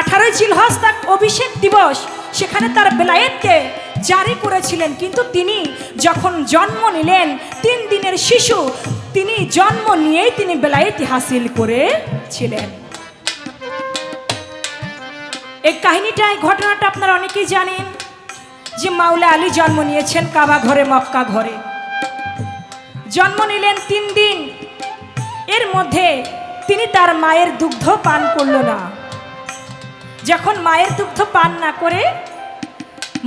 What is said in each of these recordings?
আঠারোই জিলহজ তার অভিষেক দিবস, সেখানে তার বেলায়েতকে জারি করেছিলেন। কিন্তু তিনি যখন জন্ম নিলেন, তিন দিনের শিশু, তিনি জন্ম নিয়েই তিনি বেলায়েতি হাসিল করেছিলেন। এই কাহিনীটা এই ঘটনাটা আপনারা অনেকেই জানেন যে মাওলা আলী জন্ম নিয়েছেন কাবা ঘরে, মক্কা ঘরে। জন্ম নিলেন তিন দিন। এর মধ্যে তিনি তার মায়ের দুগ্ধ পান করল না। যখন মায়ের দুগ্ধ পান না করে,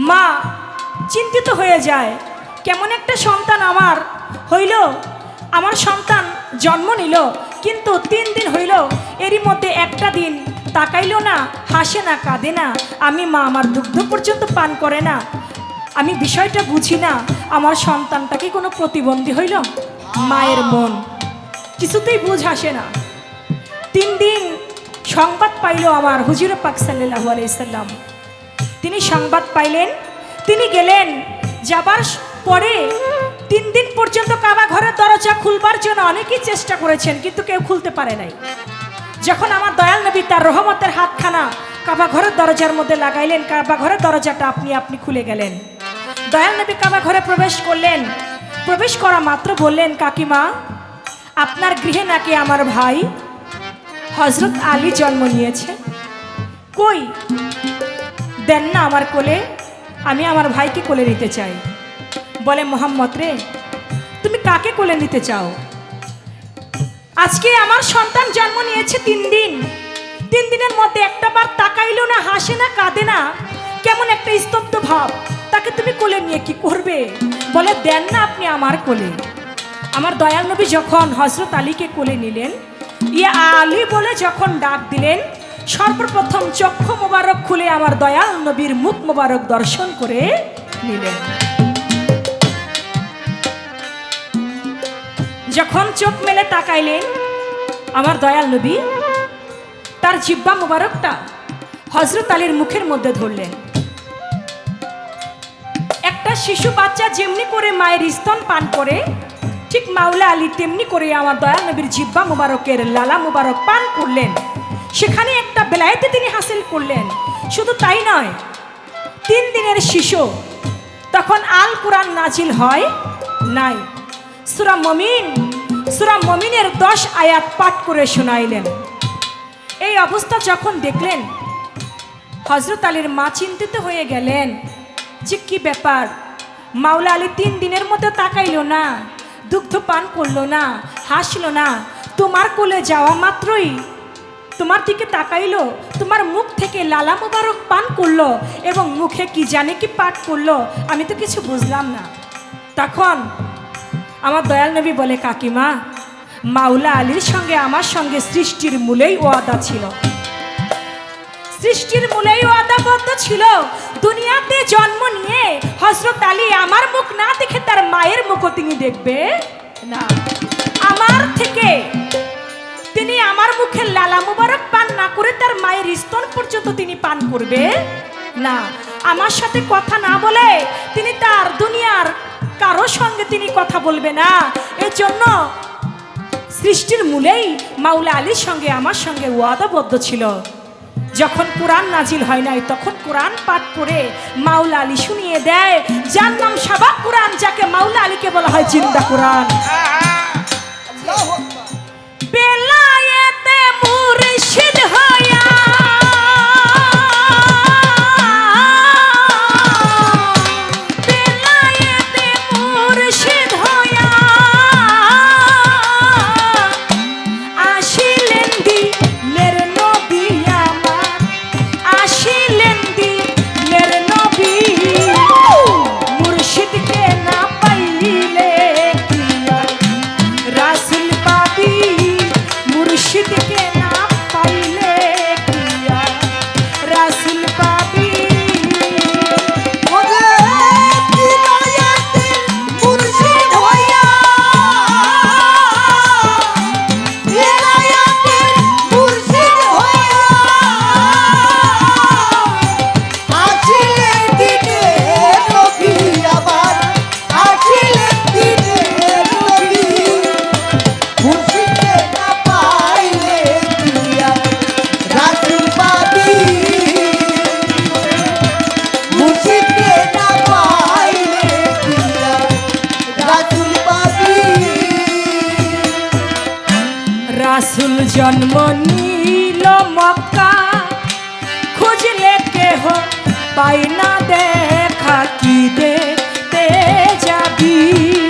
মা চিন্তিত হয়ে যায়, কেমন একটা সন্তান আমার হইল, আমার সন্তান জন্ম নিল, কিন্তু তিন দিন হইল, এরই মধ্যে একটা দিন তাকাইলো না, হাসে না, কাঁদে না, আমি মা আমার দুগ্ধ পর্যন্ত পান করে না, আমি বিষয়টা বুঝি না, আমার সন্তানটা কি কোনো প্রতিবন্ধী হইল? মায়ের মন কিছুতেই বুঝ আসে না। তিন দিন সংবাদ পাইল আমার হুজুর পাক সাল্লাহ আলাইসাল্লাম তিনি সংবাদ পাইলেন, তিনি গেলেন, যাবার পরে তিন দিন পর্যন্ত কাবা ঘরের দরজা খুলবার জন্য অনেকেই চেষ্টা করেছেন, কিন্তু কেউ খুলতে পারে নাই। যখন আমার দয়াল নবী তার রহমতের হাতখানা কাবা ঘরের দরজার মধ্যে লাগাইলেন, কাবা ঘরের দরজাটা আপনি আপনি খুলে গেলেন। দয়াল নবী কাবা ঘরে প্রবেশ করলেন। প্রবেশ করা মাত্র বললেন, কাকিমা, আপনার গৃহে নাকি আমার ভাই? হজরত আলী জন্ম নিয়েছে। কই? দেন না আমার কোলে, আমি আমার ভাইকে কোলে নিতে চাই। বলে, মোহাম্মদ রে, তুমি কাকে কোলে নিতে চাও? আজকে আমার সন্তান জন্ম নিয়েছে তিন দিন। তিন দিনের মধ্যে একটা বার তাকাইলো না, হাসে না, কাঁদে না। কেমন একটা স্তব্ধ ভাব। তাকে তুমি কোলে নিয়ে কি করবে? বলে, দেন না আপনি আমার কোলে। আমার দয়াল নবী যখন হজরত আলীকে কোলে নিলেন ইয়া আলী বলে যখন ডাক দিলেন, সর্বপ্রথম চক্ষু মোবারক খুলে আমার দয়াল নবীর মুখ মোবারক দর্শন করে নিলেন। যখন চোখ মেলে তাকাইলেন, আমার দয়াল নবী তার জিব্বা মোবারকটা হজরত আলীর মুখের মধ্যে ধরলেন। একটা শিশু বাচ্চা যেমনি করে মায়ের স্তন পান করে ঠিক মাওলা আলী তেমনি করে আমার দয়াল নবীর জিব্বা মুবারকের লালা মুবারক পান করলেন। সেখানে একটা বেলায়েতে তিনি হাসিল করলেন। শুধু তাই নয়, তিন দিনের শিশু, তখন আল কোরআন নাজিল হয় নাই। সুরা মমিন, সুরা মমিনের দশ আয়াত পাঠ করে শোনাইলেন। এই অবস্থা যখন দেখলেন হজরত আলীর মা চিন্তিত হয়ে গেলেন, যে কি ব্যাপার? মাওলা আলী তিন দিনের মধ্যে তাকাইল না। দুগ্ধ পান করল না, হাসলো না। তোমার কোলে যাওয়া মাত্রই তোমার দিকে তাকাইলো, তোমার মুখ থেকে লালা মোবারক পান করল এবং মুখে কি জানে কি পাঠ করল, আমি তো কিছু বুঝলাম না। তখন আমার দয়াল নবী বলে, কাকিমা, মাওলা আলীর সঙ্গে আমার সঙ্গে সৃষ্টির মূলেই ওয়াদা ছিল। সৃষ্টির মূলেই ওয়াদাবদ্ধ ছিল। দুনিয়াতে জন্ম নিয়ে হজরত আলী আমার মুখ না দেখে তার মায়ের মুখও তিনি দেখবে? না। আমার থেকে তিনি আমার মুখে লালা মুবারক পান না করে তার মায়ের স্তন পর্যন্ত তিনি পান করবে? না। আমার সাথে কথা না বলে তিনি তার দুনিয়ার কারও সঙ্গে তিনি কথা বলবে না। এর জন্য সৃষ্টির মূলেই মাউলা আলীর সঙ্গে, আমার সঙ্গে ওয়াদাবদ্ধ ছিল। যখন কোরআন নাজিল হয় নাই তখন কোরআন পাঠ করে মাওলা আলী শুনিয়ে দেয় যার নাম সাবাক কোরআন যাকে মাওলা আলীকে বলা হয় জিন্দা কোরআন। বেলায়েতে জন্ম নীল মক্কা। খুঁজলে কেহ পাই না দেখা কি দেখতে যাবি?